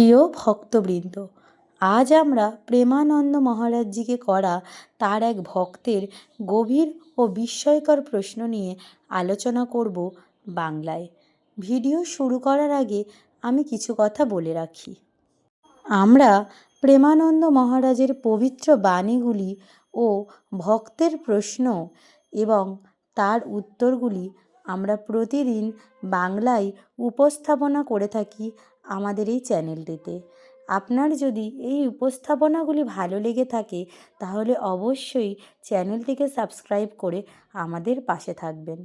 প্রিয় ভক্তবৃন্দ, আজ আমরা প্রেমানন্দ মহারাজজিকে করা তার এক ভক্তের গভীর ও বিস্ময়কর প্রশ্ন নিয়ে আলোচনা করব বাংলায়। ভিডিও শুরু করার আগে আমি কিছু কথা বলে রাখি। আমরা প্রেমানন্দ মহারাজের পবিত্র বাণীগুলি ও ভক্তের প্রশ্ন এবং তার উত্তরগুলি আমরা প্রতিদিন বাংলায় উপস্থাপনা করে থাকি আমাদের এই চ্যানেলটিতে। আপনার যদি এই উপস্থাপনাগুলি ভালো লেগে থাকে, তাহলে অবশ্যই চ্যানেলটিকে সাবস্ক্রাইব করে আমাদের পাশে থাকবেন।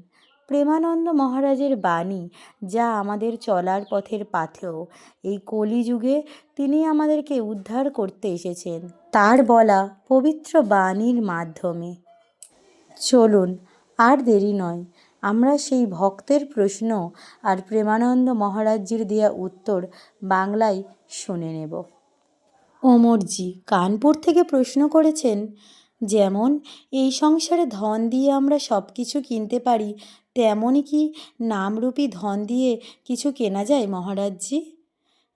প্রেমানন্দ মহারাজের বাণী, যা আমাদের চলার পথের পাথেয়, এই কলিযুগে তিনি আমাদেরকে উদ্ধার করতে এসেছেন। তার বলা পবিত্র বাণীর মাধ্যমে। চলুন, আর দেরি নয়। আমরা সেই ভক্তের প্রশ্ন আর প্রেমানন্দ মহারাজজির দেয়া উত্তর বাংলায় শুনে নেব। ওমরজি কানপুর থেকে প্রশ্ন করেছেন, যেমন এই সংসারে ধন দিয়ে আমরা সব কিছু কিনতে পারি তেমনই কি নামরূপী ধন দিয়ে কিছু কেনা যায় মহারাজজি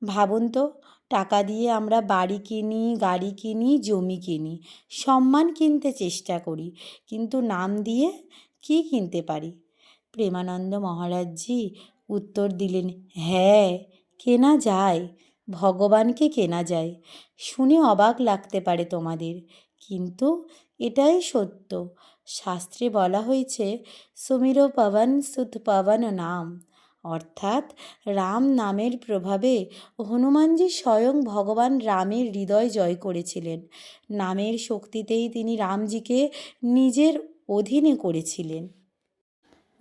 ভাবুন তো, টাকা দিয়ে আমরা বাড়ি কিনি, গাড়ি কিনি, জমি কিনি, সম্মান কিনতে চেষ্টা করি, কিন্তু নাম দিয়ে কি কিনতে পারি? প্রেমানন্দ মহারাজজি উত্তর দিলেন হ্যাঁ কেনা যায়, ভগবানকে কেনা যায়। শুনে অবাক লাগতে পারে তোমাদের, কিন্তু এটাই সত্য। শাস্ত্রে বলা হয়েছে, সুমির পবন সুত পবন নাম। অর্থাৎ রাম নামের প্রভাবে হনুমানজি স্বয়ং ভগবান রামের হৃদয় জয় করেছিলেন। নামের শক্তিতেই তিনি রামজিকে নিজের অধীনে করেছিলেন।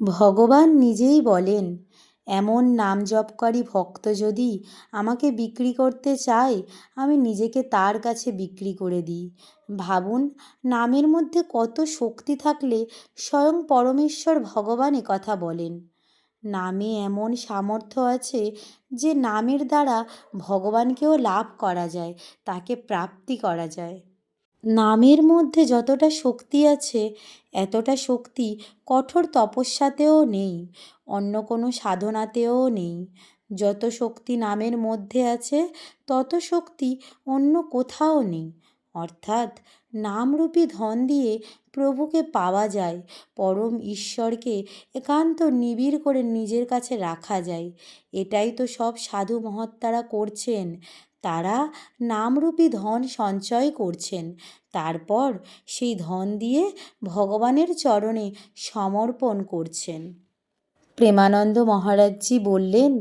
ভগবান নিজেই বলেন, এমন নাম জপকারী ভক্ত যদি আমাকে বিক্রি করতে চায়, আমি নিজেকে তার কাছে বিক্রি করে দিই। ভাবুন, নামের মধ্যে কত শক্তি থাকলে স্বয়ং পরমেশ্বর ভগবান কথা বলেন। নামে এমন সামর্থ্য আছে যে নামের দ্বারা ভগবানকেও লাভ করা যায়, তাকে প্রাপ্তি করা যায়। নামের মধ্যে যতটা শক্তি আছে, এতটা শক্তি কঠোর তপস্যাতেও নেই, অন্য কোনো সাধনাতেও নেই। যত শক্তি নামের মধ্যে আছে, তত শক্তি অন্য কোথাও নেই। অর্থাৎ নামরূপী ধন দিয়ে প্রভুকে পাওয়া যায়, পরম ঈশ্বরকে একান্ত নিবিড় করে নিজের কাছে রাখা যায়। এটাই তো সব সাধু মহাত্মারা করছেন। তারা নামরূপী ধন সঞ্চয় করছেন। তারপর সেই ধন দিয়ে ভগবানের চরণে সমর্পণ করছেন। প্রেমানন্দ মহারাজজি বললেন,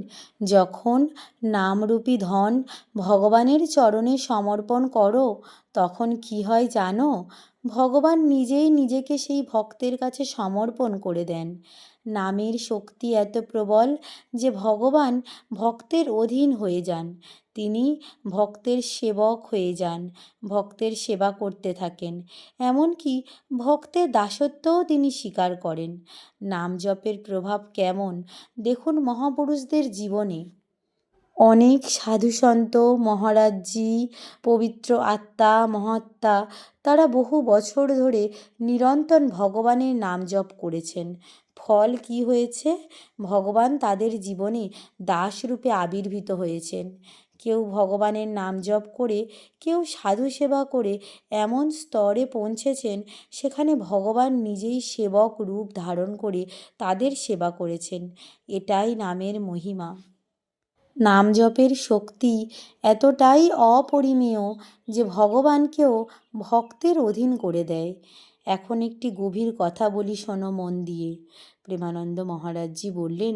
যখন নামরূপী ধন ভগবানের চরণে সমর্পণ করো, তখন কি হয় জানো? ভগবান নিজেই নিজেকে সেই ভক্তের কাছে সমর্পণ করে দেন। নামের শক্তি এত প্রবল যে ভগবান ভক্তের অধীন হয়ে যান। তিনি ভক্তের সেবক হয়ে যান, ভক্তের সেবা করতে থাকেন। এমনকি ভক্তের দাসত্বও তিনি স্বীকার করেন। নাম জপের প্রভাব কেমন, দেখুন মহাপুরুষদের জীবনে। অনেক সাধুসন্ত মহারাজজি, পবিত্র আত্মা, মহাত্মা, তারা বহু বছর ধরে নিরন্তর ভগবানের নাম জপ করেছেন। ফল কি হয়েছে? ভগবান তাদের জীবনে দাসরূপে আবির্ভূত হয়েছেন। কেউ ভগবানের নাম জপ করে, কেউ সাধু সেবা করে এমন স্তরে পৌঁছেছেন সেখানে ভগবান নিজেই সেবক রূপ ধারণ করে তাদের সেবা করেছেন। এটাই নামের মহিমা। নাম জপের শক্তি এতটাই অপরিমেয় যে ভগবানকেও ভক্তের অধীন করে দেয়। এখন একটি গভীর কথা বলি শোনো মন দিয়ে। প্রেমানন্দ মহারাজজি বললেন,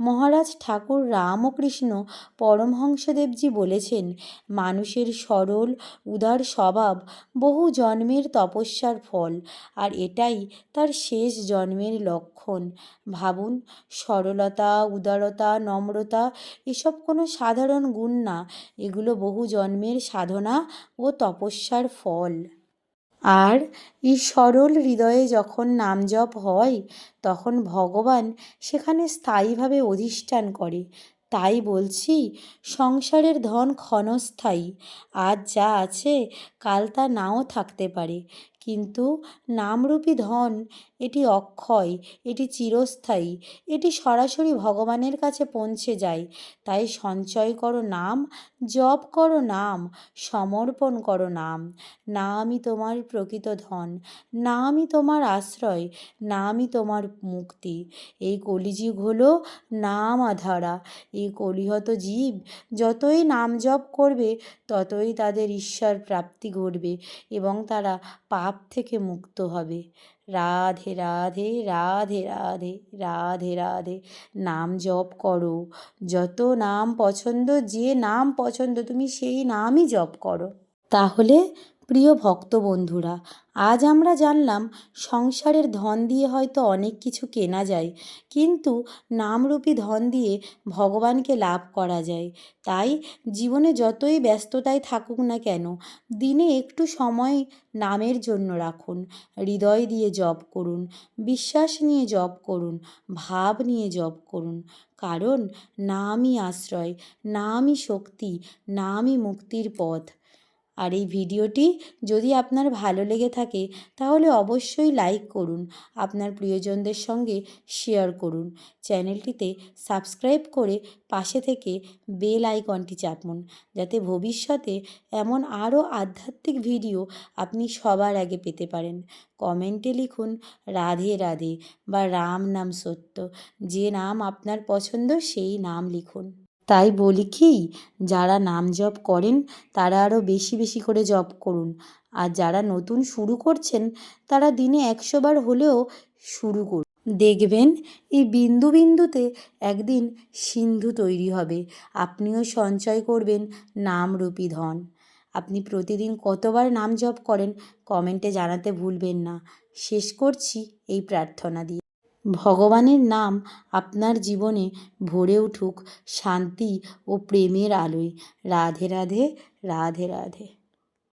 মহারাজ ঠাকুর রামকৃষ্ণ পরমহংসদেবজি বলেছেন, মানুষের সরল, উদার স্বভাব বহু জন্মের তপস্যার ফল, আর এটাই তার শেষ জন্মের লক্ষণ। ভাবুন, সরলতা, উদারতা, নম্রতা এসব কোনো সাধারণ গুণ না, এগুলো বহু জন্মের সাধনা ও তপস্যার ফল। আর এই সরল হৃদয়ে যখন নাম জপ হয়, তখন ভগবান সেখানে স্থায়ীভাবে অধিষ্ঠান করে। তাই বলছি, সংসারের ধন ক্ষণস্থায়ী। আজ যা আছে, কাল তা নাও থাকতে পারে। কিন্তু নামরূপী ধন, এটি অক্ষয়, এটি চিরস্থায়ী, এটি সরাসরি ভগবানের কাছে পৌঁছে যায়। তাই সঞ্চয় করো নাম, জপ করো নাম, সমর্পণ করো নাম। নামই তোমার প্রকৃত ধন, নামই তোমার আশ্রয়, নামই তোমার মুক্তি। এই কলিযুগ হলো নাম আধারা এই কলিহত জীব যতই নাম জপ করবে, ততই তাদের ঈশ্বর প্রাপ্তি ঘটবে এবং তারা পাপ থেকে মুক্ত হবে। রাধে রাধে রাধে রাধে রাধে রাধে। নাম জপ করো। যত নাম পছন্দ, যে নাম পছন্দ, তুমি সেই নামই জপ করো। তাহলে প্রিয় ভক্ত বন্ধুরা আজ আমরা জানলাম সংসারের ধন দিয়ে হয়তো অনেক কিছু কেনা যায়, কিন্তু নামরূপী ধন দিয়ে ভগবানকে লাভ করা যায়। তাই জীবনে যতই ব্যস্ততায় থাকুক না কেন, দিনে একটু সময় নামের জন্য রাখুন, হৃদয় দিয়ে জপ করুন, বিশ্বাস নিয়ে জপ করুন, ভাব নিয়ে জপ করুন। কারণ নামই আশ্রয়, নামই শক্তি, নামই মুক্তির পথ। আর এই ভিডিওটি যদি আপনার ভালো লেগে থাকে, তাহলে অবশ্যই লাইক করুন। আপনার প্রিয়জনদের সঙ্গে শেয়ার করুন। চ্যানেলটিতে সাবস্ক্রাইব করে পাশে থেকে বেল আইকনটি চাপুন, যাতে ভবিষ্যতে এমন আরও আধ্যাত্মিক ভিডিও আপনি সবার আগে পেতে পারেন। কমেন্টে লিখুন, রাধে রাধে বা রাম নাম সত্য যে নাম আপনার পছন্দ সেই নাম লিখুন। তাই বলি কি, যারা নাম জপ করেন তারা আরও বেশি বেশি করে জপ করুন। আর যারা নতুন শুরু করছেন তারা দিনে একশো বার হলেও শুরু করুন। দেখবেন এই বিন্দু বিন্দুতে একদিন সিন্ধু তৈরি হবে। আপনিও সঞ্চয় করবেন নামরূপী ধন। আপনি প্রতিদিন কতবার নাম জপ করেন, কমেন্টে জানাতে ভুলবেন না। শেষ করছি এই প্রার্থনা দিয়ে। ভগবানের নাম আপনার জীবনে ভরে উঠুক শান্তি ও প্রেমের আলোয়। রাধে রাধে রাধে রাধে।